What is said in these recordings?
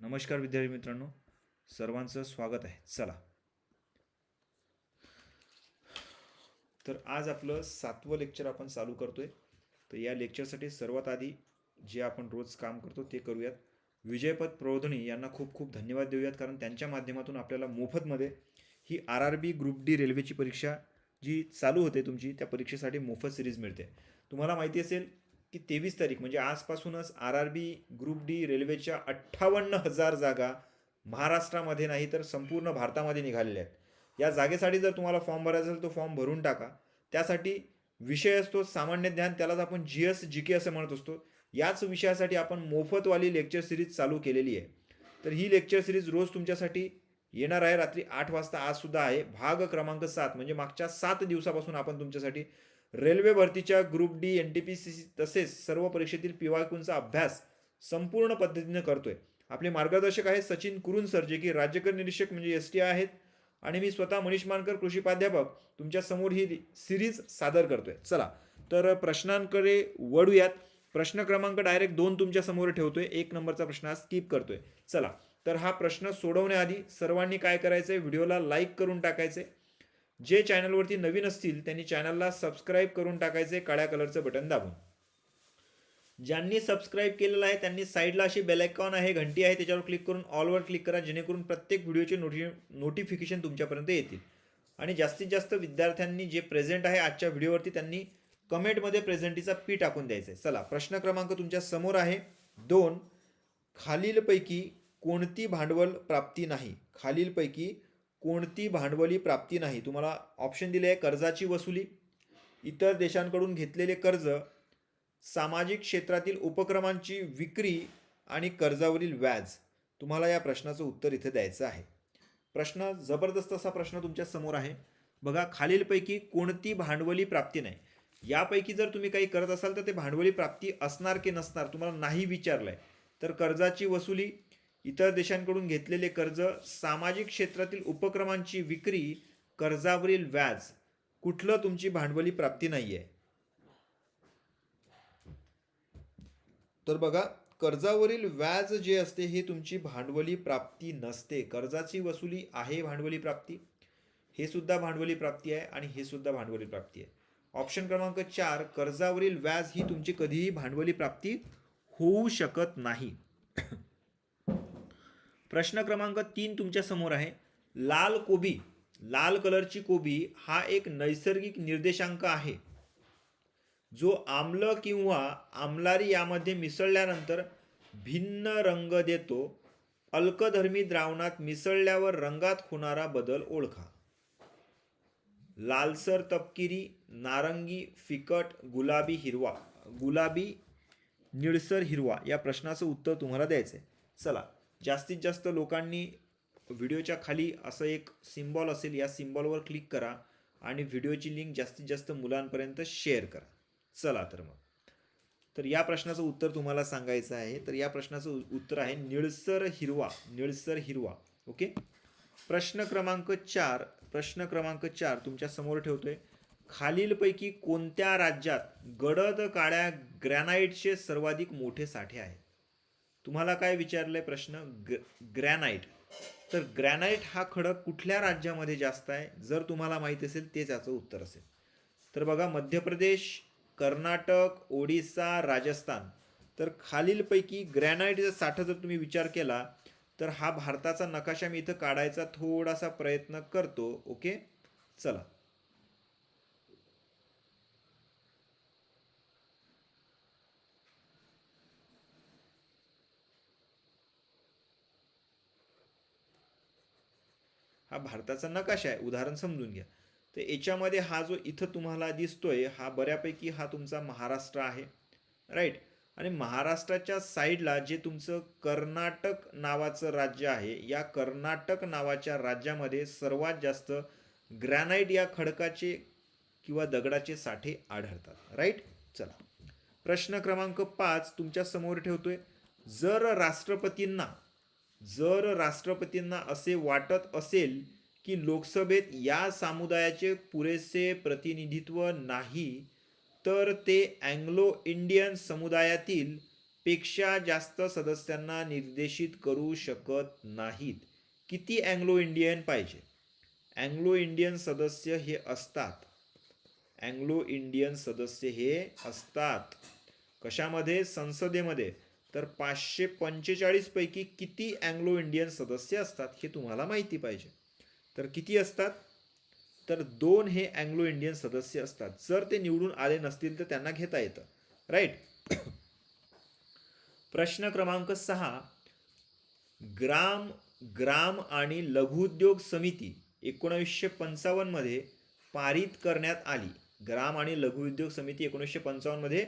नमस्कार विद्यार्थी मित्रांनो सर्वांचं स्वागत आहे. चला. तर आज आपलं सातवं लेक्चर आपण चालू करतोय. तर या लेक्चरसाठी सर्वात आधी जे आपण रोज काम करतो ते करूयात. विजयपद प्रबोधनी यांना खूप खूप धन्यवाद देऊयात कारण त्यांच्या माध्यमातून आपल्याला मोफतमध्ये ही R R B group D रेल्वेची परीक्षा जी चालू होते तुमची त्या परीक्षेसाठी मोफत सिरीज मिळते. तुम्हाला माहिती असेल की तेवीस तारीख म्हणजे आजपासूनच R R B group D रेल्वेच्या अठ्ठावन्न हजार जागा महाराष्ट्रामध्ये नाही तर संपूर्ण भारतामध्ये निघालेल्या आहेत. या जागेसाठी जर तुम्हाला फॉर्म भरायचा असेल तो फॉर्म भरून टाका. त्यासाठी विषय असतो सामान्य ज्ञान त्यालाच आपण जी एस जी के असं म्हणत असतो. याच विषयासाठी आपण मोफतवाली लेक्चर सिरीज चालू केलेली आहे. तर ही लेक्चर सिरीज रोज तुमच्यासाठी येणार आहे. रात्री आठ वाजता आजसुद्धा आहे. भाग क्रमांक सात म्हणजे मागच्या सात दिवसापासून आपण तुमच्यासाठी रेल्वे भरतीच्या group D N T P C C तसेच सर्व परीक्षेतील पिवायकूंचा अभ्यास संपूर्ण पद्धतीने करतोय. आपले मार्गदर्शक आहेत सचिन कुरुन सर जे की राज्यकर निरीक्षक म्हणजे एस टी आहेत आणि मी स्वतः मनीष मानकर कृषी प्राध्यापक तुमच्यासमोर ही सिरीज सादर करतोय. चला तर प्रश्नांकडे वळूयात. प्रश्न क्रमांक डायरेक्ट दोन तुमच्यासमोर ठेवतोय. एक नंबरचा प्रश्न हा स्किप करतोय. चला तर हा प्रश्न सोडवण्याआधी सर्वांनी काय करायचंय? व्हिडिओला लाईक करून टाकायचे जे चॅनलवरती नवीन असतील त्यांनी चॅनलला सबस्क्राईब करून टाकायचे काळ्या कलरचं बटन दाबून. ज्यांनी सबस्क्राईब केलेलं आहे त्यांनी साईडला अशी बेलायकॉन आहे घंटी आहे त्याच्यावर क्लिक करून ऑलवर क्लिक करा जेणेकरून प्रत्येक व्हिडिओचे नोटि नोटिफिकेशन तुमच्यापर्यंत येतील. आणि जास्तीत जास्त विद्यार्थ्यांनी जे प्रेझेंट आहे आजच्या व्हिडिओवरती त्यांनी कमेंटमध्ये प्रेझेंटीचा पी टाकून द्यायचा आहे चला प्रश्न क्रमांक तुमच्यासमोर आहे. दोन खालीलपैकी कोणती भांडवल प्राप्ती नाही? खालीलपैकी कोणती भांडवली प्राप्ती नाही. तुम्हाला ऑप्शन दिले आहे कर्जाची वसुली. इतर देशांकडून घेतलेले कर्ज सामाजिक क्षेत्रातील उपक्रमांची विक्री आणि कर्जावरील व्याज. तुम्हाला या प्रश्नाचं उत्तर इथे द्यायचं आहे. प्रश्न जबरदस्त असा प्रश्न तुमच्यासमोर आहे. बघा खालीलपैकी कोणती भांडवली प्राप्ती नाही. यापैकी जर तुम्ही काही करत असाल तर ते भांडवली प्राप्ती असणार की नसणार तुम्हाला नाही विचारलं आहे तर कर्जाची वसुली इतर देशांकडून घेतलेले कर्ज सामाजिक क्षेत्रातील उपक्रमांची विक्री कर्जावरील व्याज कुठलं तुमची भांडवली प्राप्ती नाही आहे तर बघा कर्जावरील व्याज जे असते हे तुमची भांडवली प्राप्ती नसते. कर्जाची वसुली आहे भांडवली प्राप्ती. हे सुद्धा भांडवली प्राप्ती आहे आणि हे सुद्धा भांडवली प्राप्ती आहे. ऑप्शन क्रमांक चार कर्जावरील व्याज ही तुमची कधीही भांडवली प्राप्ती होऊ शकत नाही. प्रश्न क्रमांक तीन तुमच्यासमोर आहे. लाल कोबी लाल कलरची कोबी हा एक नैसर्गिक निर्देशांक आहे. जो आम्ल किंवा आम्लारी यामध्ये मिसळल्यानंतर भिन्न रंग देतो. अल्कधर्मी द्रावणात मिसळल्यावर रंगात होणारा बदल ओळखा. लालसर तपकिरी नारंगी फिकट गुलाबी हिरवा गुलाबी निळसर हिरवा या प्रश्नाचं उत्तर तुम्हाला द्यायचं आहे चला. जास्तीत जास्त लोकांनी व्हिडिओच्या खाली असं एक सिम्बॉल असेल या सिम्बॉलवर क्लिक करा आणि व्हिडिओची लिंक जास्तीत जास्त मुलांपर्यंत शेअर करा. चला तर मग. तर या प्रश्नाचं उत्तर तुम्हाला सांगायचं आहे. तर या प्रश्नाचं उत्तर आहे निळसर हिरवा निळसर हिरवा. ओके? प्रश्न क्रमांक चार प्रश्न क्रमांक चार तुमच्यासमोर ठेवतोय. खालीलपैकी कोणत्या राज्यात गडद काळ्या ग्रॅनाईटचे सर्वाधिक मोठे साठे आहेत? तुम्हाला काय विचारलंय प्रश्न? ग ग्रॅनाईट तर ग्रॅनाईट हा खडक कुठल्या राज्यामध्ये जास्त आहे? जर तुम्हाला माहीत असेल तेच याचं उत्तर असेल. तर बघा मध्य प्रदेश कर्नाटक ओडिसा राजस्थान. तर खालीलपैकी ग्रॅनाईटचा साठा जर तुम्ही विचार केला तर हा भारताचा नकाशा मी इथं काढायचा थोडासा प्रयत्न करतो. ओके? चला. हा भारताचा नकाशा आहे. उदाहरण समजून घ्या. तर याच्यामध्ये हा जो इथं तुम्हाला दिसतोय हा बऱ्यापैकी हा तुमचा महाराष्ट्र आहे. राईट आणि महाराष्ट्राच्या साईडला जे तुमचं कर्नाटक नावाचं राज्य आहे या कर्नाटक नावाच्या राज्यामध्ये सर्वात जास्त ग्रॅनाईट या खडकाचे किंवा दगडाचे साठे आढळतात. राईट चला. प्रश्न क्रमांक पाच तुमच्यासमोर ठेवतोय. जर राष्ट्रपतींना जर राष्ट्रपतींना असे वाटत असेल की लोकसभेत या समुदायाचे पुरेसे प्रतिनिधित्व नाही तर ते अँग्लो इंडियन समुदायातील पेक्षा जास्त सदस्यांना निर्देशित करू शकत नाहीत. किती अँग्लो इंडियन पाहिजे? अँग्लो इंडियन सदस्य हे असतात. अँग्लो इंडियन सदस्य हे असतात. कशामध्ये? संसदेमध्ये. तर पाचशे पंचेचाळीसपैकी किती अँग्लो इंडियन सदस्य असतात हे तुम्हाला माहिती पाहिजे. तर किती असतात? तर दोन हे अँग्लो इंडियन सदस्य असतात. जर ते निवडून आले नसतील तर त्यांना घेता येतं. राईट प्रश्न क्रमांक सहा. ग्राम ग्राम आणि लघुउद्योग समिती एकोणावीसशे पंचावन्नमध्ये पारित करण्यात आली. ग्राम आणि लघुउद्योग समिती एकोणीसशे पंचावन्नमध्ये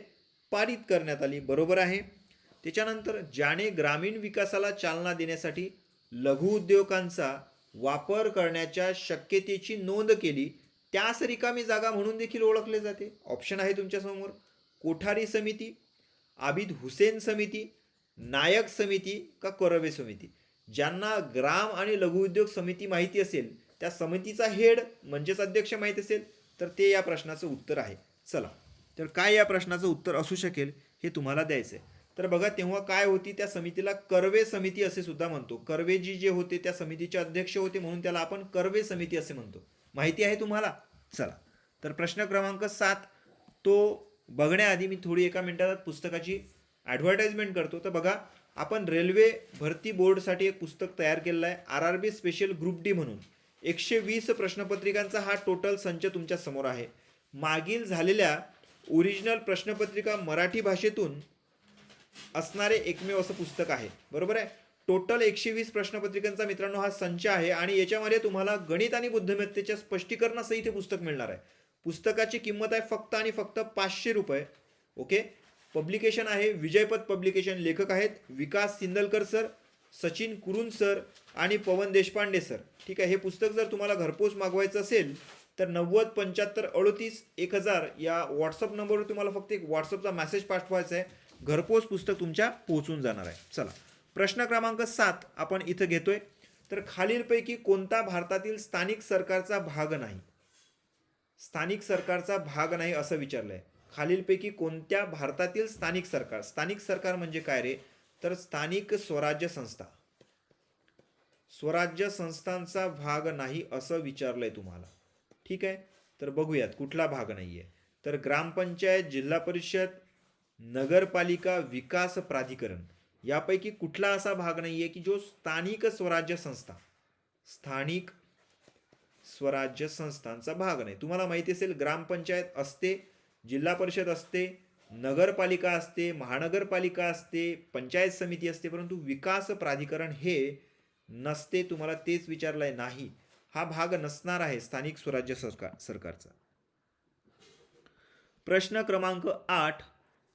पारित करण्यात आली. बरोबर आहे? त्याच्यानंतर ज्याने ग्रामीण विकासाला चालना देण्यासाठी लघुउद्योगांचा वापर करण्याच्या शक्यतेची नोंद केली त्यास रिकामी जागा म्हणून देखील ओळखले जाते. ऑप्शन आहे तुमच्यासमोर कोठारी समिती आबिद हुसेन समिती नायक समिती का करवे समिती? ज्यांना ग्राम आणि लघुउद्योग समिती माहिती असेल त्या समितीचा हेड म्हणजेच अध्यक्ष माहीत असेल तर ते या प्रश्नाचं उत्तर आहे. चला. तर काय या प्रश्नाचं उत्तर असू शकेल हे तुम्हाला द्यायचं आहे तर बघा तेव्हा काय होती त्या समितीला कर्वे समिती असे सुद्धा म्हणतो. कर्वेजी जे होते त्या समितीचे अध्यक्ष होते म्हणून त्याला आपण कर्वे समिती असे म्हणतो. माहिती आहे तुम्हाला? चला. तर प्रश्न क्रमांक सात तो बघण्याआधी मी थोडी एका मिनिटात पुस्तकाची ॲडव्हर्टाइजमेंट करतो. तर बघा आपण रेल्वे भरती बोर्डसाठी एक पुस्तक तयार केलेलं आहे R R B special group D म्हणून. एकशे वीस प्रश्नपत्रिकांचा हा टोटल संच तुमच्यासमोर आहे. मागील झालेल्या ओरिजिनल प्रश्नपत्रिका मराठी भाषेतून असणारे एकमेव असं पुस्तक आहे. बरोबर आहे? टोटल एकशे वीस प्रश्नपत्रिकांचा मित्रांनो हा संच आहे आणि याच्यामध्ये तुम्हाला गणित आणि बुद्धिमत्तेच्या स्पष्टीकरणासह इथे पुस्तक मिळणार आहे. पुस्तकाची किंमत आहे फक्त आणि फक्त पाचशे रुपये. ओके? पब्लिकेशन आहे विजयपद पब्लिकेशन लेखक आहेत विकास सिंदलकर सर सचिन कुरुन सर आणि पवन देशपांडे सर. ठीक आहे? हे पुस्तक जर तुम्हाला घरपोच मागवायचं असेल तर नव्वद पंच्याहत्तर अडोतीस एक हजार या व्हॉट्सअप नंबरवर तुम्हाला फक्त एक व्हॉट्सअपचा मेसेज पाठवायचा आहे. घरपोच पुस्तक तुमच्या पोहोचून जाणार आहे. चला प्रश्न क्रमांक सात आपण इथं घेतोय. तर खालीलपैकी कोणता भारतातील स्थानिक सरकारचा भाग नाही? स्थानिक सरकारचा भाग नाही असं विचारलंय. खालीलपैकी कोणत्या भारतातील स्थानिक सरकार? स्थानिक सरकार म्हणजे काय रे? तर स्थानिक स्वराज्य संस्था. स्वराज्य संस्थांचा भाग नाही असं विचारलंय तुम्हाला. ठीक आहे? तर बघूयात कुठला भाग नाही आहे तर ग्रामपंचायत जिल्हा परिषद नगरपालिका विकास प्राधिकरण यापैकी कुठला असा भाग नाही आहे की जो स्थानिक स्वराज्य संस्था स्थानिक स्वराज्य संस्थांचा भाग नाही. तुम्हाला माहिती असेल ग्रामपंचायत असते जिल्हा परिषद असते नगरपालिका असते महानगरपालिका असते पंचायत समिती असते परंतु विकास प्राधिकरण हे नसते तुम्हाला तेच विचारलंय नाही. हा भाग नसणार आहे स्थानिक स्वराज्य सरकार सरकारचा. प्रश्न क्रमांक आठ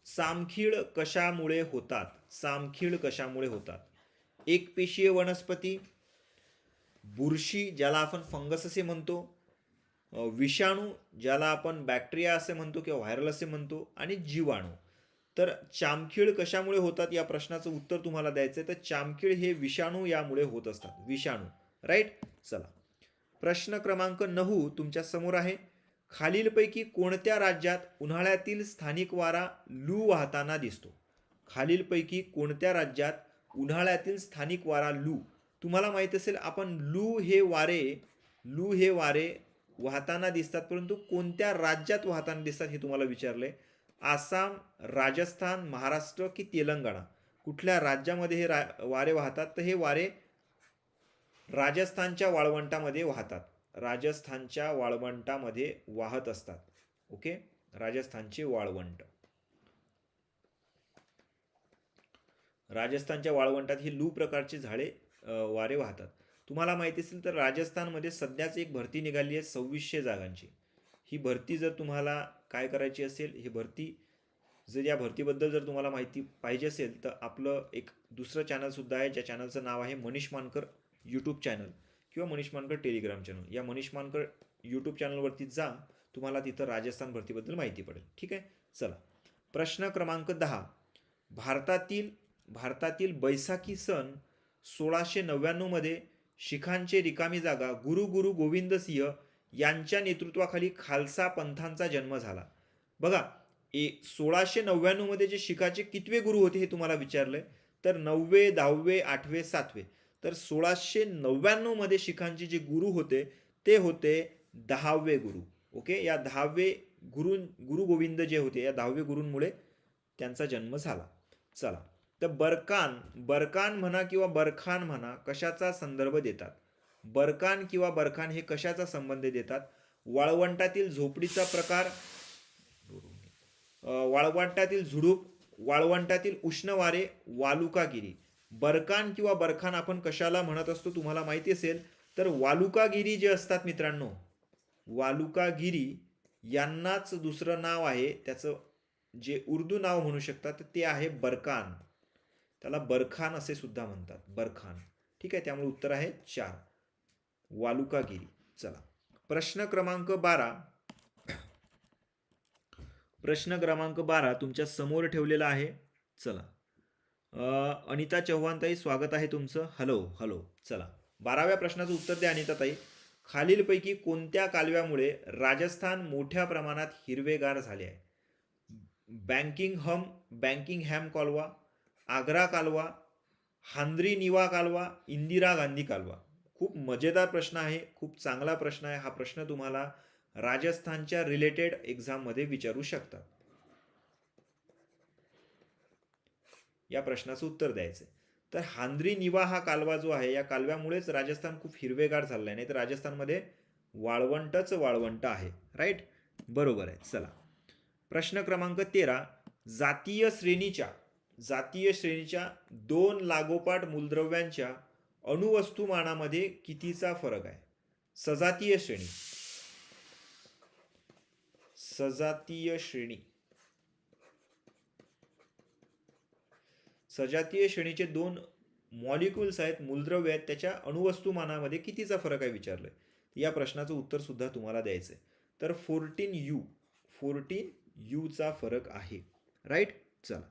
सामखीळ कशामुळे होतात? सामखीळ कशामुळे होतात? एकपेशीय वनस्पती बुरशी ज्याला आपण फंगस असे म्हणतो विषाणू ज्याला आपण बॅक्टेरिया असे म्हणतो किंवा व्हायरल असे म्हणतो आणि जीवाणू. तर चामखीळ कशामुळे होतात या प्रश्नाचं उत्तर तुम्हाला द्यायचं आहे. तर चामखीळ हे विषाणू यामुळे होत असतात. विषाणू. राईट चला. प्रश्न क्रमांक नऊ तुमच्यासमोर आहे. खालीलपैकी कोणत्या राज्यात उन्हाळ्यातील स्थानिक वारा लू वाहताना दिसतो? खालीलपैकी कोणत्या राज्यात उन्हाळ्यातील स्थानिक वारा लू? तुम्हाला माहीत असेल आपण लू हे वारे लू हे वारे वाहताना दिसतात परंतु कोणत्या राज्यात वाहताना दिसतात हे तुम्हाला विचारलंय आसाम राजस्थान महाराष्ट्र की तेलंगणा? कुठल्या राज्यामध्ये हे रा वारे वाहतात? तर हे वारे राजस्थानच्या वाळवंटामध्ये वाहतात. राजस्थानच्या वाळवंटामध्ये वाहत असतात. ओके? राजस्थानचे वाळवंट. राजस्थानच्या वाळवंटात ही लू प्रकारची झाडे वारे वाहतात. तुम्हाला माहिती असेल तर राजस्थानमध्ये सध्याच एक भरती निघाली आहे सव्वीसशे जागांची. ही भरती जर तुम्हाला काय करायची असेल ही भरती जर या भरतीबद्दल जर तुम्हाला माहिती पाहिजे असेल तर आपलं एक दुसरं चॅनलसुद्धा आहे ज्या चॅनलचं नाव आहे मनीष मानकर यूट्यूब चॅनल किंवा मनीष मानकर टेलिग्राम चॅनल. या मनीष मानकर यूट्यूब चॅनलवरती जा तुम्हाला तिथं राजस्थान भरतीबद्दल माहिती पडेल. ठीक आहे? चला. प्रश्न क्रमांक दहा. भारतातील भारतातील बैसाखी सण सोळाशे नव्याण्णवमध्ये शिखांचे रिकामी जागा गुरु गुरु गोविंद सिंह यांच्या नेतृत्वाखाली खालसा पंथांचा जन्म झाला. बघा ए सोळाशे नव्याण्णवमध्ये जे शिखाचे कितवे गुरु होते हे तुम्हाला विचारलंय? तर नववे दहावे आठवे सातवे. तर सोळाशे नव्याण्णवमध्ये शिखांचे जे गुरु होते ते होते दहावे गुरु. ओके या दहावे गुरु गुरु गोविंद जे होते या दहावे गुरूंमुळे त्यांचा जन्म झाला. चला. तर बरकान बरकान म्हणा किंवा बरखान म्हणा कशाचा संदर्भ देतात? बरकान किंवा बरखान हे कशाचा संबंध देतात? वाळवंटातील झोपडीचा प्रकार वाळवंटातील झुडूप वाळवंटातील उष्ण वारे वालुकागिरी. बरकान किंवा बरखान आपण कशाला म्हणत असतो तुम्हाला माहिती असेल तर वालुकागिरी जे असतात मित्रांनो वालुकागिरी यांनाच दुसरं नाव आहे त्याचं जे उर्दू नाव म्हणू शकतात ते आहे बरकान. त्याला बरखान असे सुद्धा म्हणतात बरखान. ठीक आहे त्यामुळे उत्तर आहे चार. वालुकागिरी. चला. प्रश्न क्रमांक बारा. प्रश्न क्रमांक बारा तुमच्यासमोर ठेवलेला आहे. चला. अनिता चव्हाणताई स्वागत आहे तुमचं. हॅलो हॅलो चला. बाराव्या प्रश्नाचं उत्तर द्या अनिताताई खालीलपैकी कोणत्या कालव्यामुळे राजस्थान मोठ्या प्रमाणात हिरवेगार झाले आहे? बँकिंग हम बँकिंग हॅम कालवा आग्रा कालवा हांद्री निवा कालवा इंदिरा गांधी कालवा. खूप मजेदार प्रश्न आहे खूप चांगला प्रश्न आहे. हा प्रश्न तुम्हाला राजस्थानच्या रिलेटेड एक्झाममध्ये विचारू शकतात या प्रश्नाचं उत्तर द्यायचं तर हांद्री निवा हा कालवा जो आहे या कालव्यामुळेच राजस्थान खूप हिरवेगार चाललं आहे नाही तर राजस्थानमध्ये वाळवंटच वाळवंट आहे. राईट बरोबर आहे. चला. प्रश्न क्रमांक तेरा. जातीय श्रेणीच्या जातीय श्रेणीच्या दोन लागोपाठ मूलद्रव्यांच्या अणुवस्तुमानामध्ये कितीचा फरक आहे? सजातीय श्रेणी. सजातीय श्रेणी. सजातीय श्रेणीचे दोन मॉलिक्युल्स आहेत मूलद्रव्य आहेत त्याच्या अणुवस्तुमानामध्ये कितीचा फरक आहे विचारलं आहे या प्रश्नाचं उत्तर सुद्धा तुम्हाला द्यायचं आहे तर फोर्टीन यू फोर्टीन यूचा फरक आहे. राईट चला.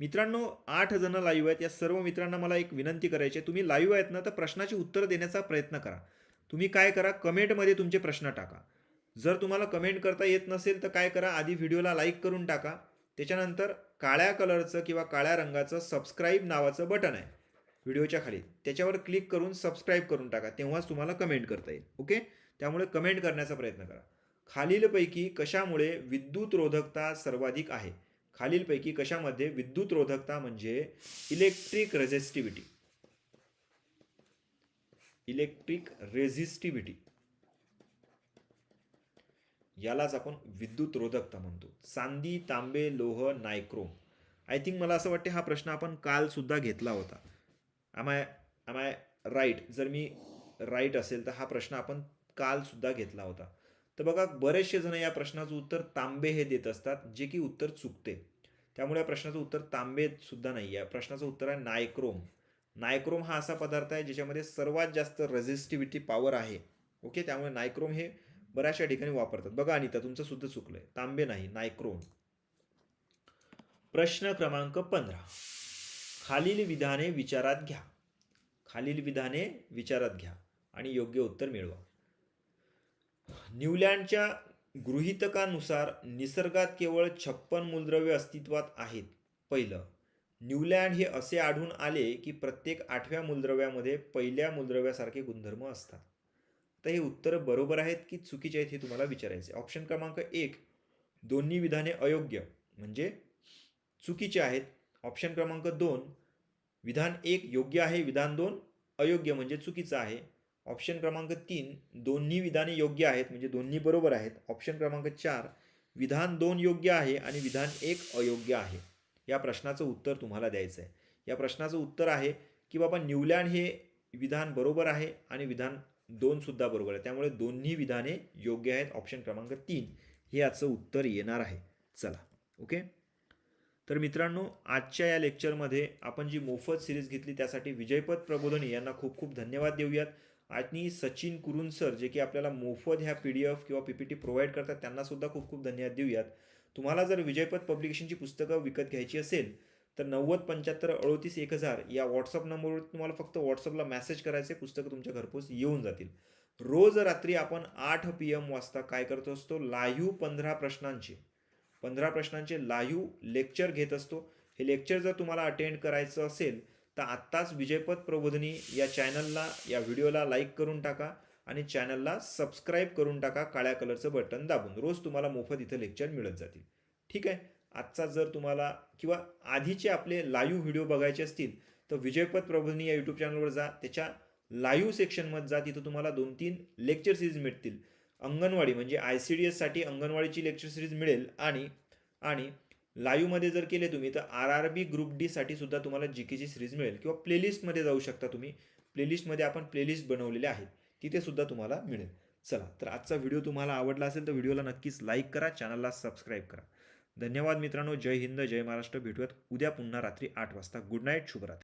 मित्रांनो आठ जण लाईव्ह आहेत. या सर्व मित्रांना मला एक विनंती करायची आहे. तुम्ही लाईव्ह आहेत ना तर प्रश्नाची उत्तर देण्याचा प्रयत्न करा. तुम्ही काय करा कमेंटमध्ये तुमचे प्रश्न टाका. जर तुम्हाला कमेंट करता येत नसेल तर काय करा आधी व्हिडिओला लाईक करून टाका. त्याच्यानंतर काळ्या कलरचं किंवा काळ्या रंगाचं सबस्क्राईब नावाचं बटन आहे. व्हिडिओच्या खाली. त्याच्यावर क्लिक करून सबस्क्राईब करून टाका. तेव्हाच तुम्हाला कमेंट करता येईल. ओके त्यामुळे कमेंट करण्याचा प्रयत्न करा. खालीलपैकी कशामुळे विद्युत रोधकता सर्वाधिक आहे? खालीलपैकी कशामध्ये विद्युत रोधकता म्हणजे इलेक्ट्रिक रेझिस्टिव्हिटी इलेक्ट्रिक रेझिस्टिव्हिटी यालाच आपण विद्युत रोधकता म्हणतो. चांदी तांबे लोह नायक्रोम. आय थिंक मला असं वाटते हा प्रश्न आपण कालसुद्धा घेतला होता. आम आय राईट जर मी राईट असेल तर हा प्रश्न आपण कालसुद्धा घेतला होता. तर बघा बरेचसे जण या प्रश्नाचं उत्तर तांबे हे देत असतात जे की उत्तर चुकते. त्यामुळे या प्रश्नाचं उत्तर तांबेसुद्धा नाही. आहे प्रश्नाचं उत्तर आहे नायक्रोम. नायक्रोम हा असा पदार्थ आहे ज्याच्यामध्ये सर्वात जास्त रेझिस्टिव्हिटी पॉवर आहे. ओके त्यामुळे नायक्रोम हे बऱ्याचशा ठिकाणी वापरतात. बघा अनिता तुमचं सुद्धा चुकलंय. तांबे नाही नायक्रोन. प्रश्न क्रमांक पंधरा. खालील विधाने विचारात घ्या. खालील विधाने विचारात घ्या आणि योग्य उत्तर मिळवा. न्यूलँडच्या गृहितकानुसार निसर्गात केवळ छप्पन मूलद्रव्य अस्तित्वात आहेत. पहिलं न्यूलँड हे असे आढळून आले की प्रत्येक आठव्या मूलद्रव्यामध्ये पहिल्या मूलद्रव्यासारखे गुणधर्म असतात. तर हे उत्तरं बरोबर आहेत की चुकीचे आहेत हे तुम्हाला विचारायचे ऑप्शन क्रमांक एक दोन्ही विधाने अयोग्य म्हणजे चुकीचे आहेत. ऑप्शन क्रमांक दोन विधान एक योग्य आहे विधान दोन अयोग्य म्हणजे चुकीचं आहे. ऑप्शन क्रमांक तीन दोन्ही विधाने योग्य आहेत म्हणजे दोन्ही बरोबर आहेत. ऑप्शन क्रमांक चार विधान दोन योग्य आहे आणि विधान एक अयोग्य आहे. या प्रश्नाचं उत्तर तुम्हाला द्यायचं आहे या प्रश्नाचं उत्तर आहे की बाबा न्यूलँड हे विधान बरोबर आहे आणि विधान दोनसुद्धा बरोबर आहे त्यामुळे दोन्ही विधाने योग्य आहेत. ऑप्शन क्रमांक तीन हे याचं उत्तर येणार आहे. चला ओके तर मित्रांनो आजच्या या लेक्चरमध्ये आपण जी मोफत सिरीज घेतली त्यासाठी विजयपद प्रबोधनी यांना खूप खूप धन्यवाद देऊयात. आणि सचिन कुरुन सर जे की आपल्याला मोफत ह्या पी डी एफ किंवा पी पी टी प्रोव्हाइड करतात त्यांनासुद्धा खूप खूप धन्यवाद देऊयात. तुम्हाला जर विजयपद पब्लिकेशनची पुस्तकं विकत घ्यायची असेल तर नव्वद पंच्याहत्तर अडोतीस एक हजार या व्हॉट्सअप नंबरवर तुम्हाला फक्त व्हॉट्सअपला मेसेज करायचे पुस्तकं तुमच्या घरपोच येऊन जातील. रोज रात्री आपण आठ पी एम वाजता काय करत असतो? लाईव्ह पंधरा प्रश्नांचे. पंधरा प्रश्नांचे लाईव्ह लेक्चर घेत असतो. हे लेक्चर जर तुम्हाला अटेंड करायचं असेल तर आत्ताच विजयपथ प्रबोधनी या चॅनलला या व्हिडिओला लाईक करून टाका आणि चॅनलला सबस्क्राईब करून टाका. काळ्या कलरचं बटन दाबून रोज तुम्हाला मोफत इथं लेक्चर मिळत जातील. ठीक आहे? आजचा जर तुम्हाला किंवा आधीचे आपले लाईव्ह व्हिडिओ बघायचे असतील तर विजयपद प्रबोधिनी या यूट्यूब चॅनलवर जा. त्याच्या लाईव्ह सेक्शनमध्ये जा. तिथं तुम्हाला दोन तीन लेक्चर सिरीज मिळतील. अंगणवाडी म्हणजे आय सी डी एससाठी अंगणवाडीची लेक्चर सिरीज मिळेल. आणि आणि लाईव्हमध्ये जर केले तुम्ही तर आर आर बी ग्रुप डीसाठी सुद्धा तुम्हाला जी केची सिरीज मिळेल. किंवा प्लेलिस्टमध्ये जाऊ शकता तुम्ही. प्लेलिस्टमध्ये आपण प्लेलिस्ट बनवलेले आहेत. तिथे सुद्धा तुम्हाला मिळेल. चला तर आजचा व्हिडिओ तुम्हाला आवडला असेल तर व्हिडिओला नक्कीच लाईक करा. चॅनलला सबस्क्राईब करा. धन्यवाद मित्रांनो जय हिंद जय महाराष्ट्र. भेटूयात उद्या पुन्हा रात्री आठ वाजता. गुड नाईट शुभरात्री.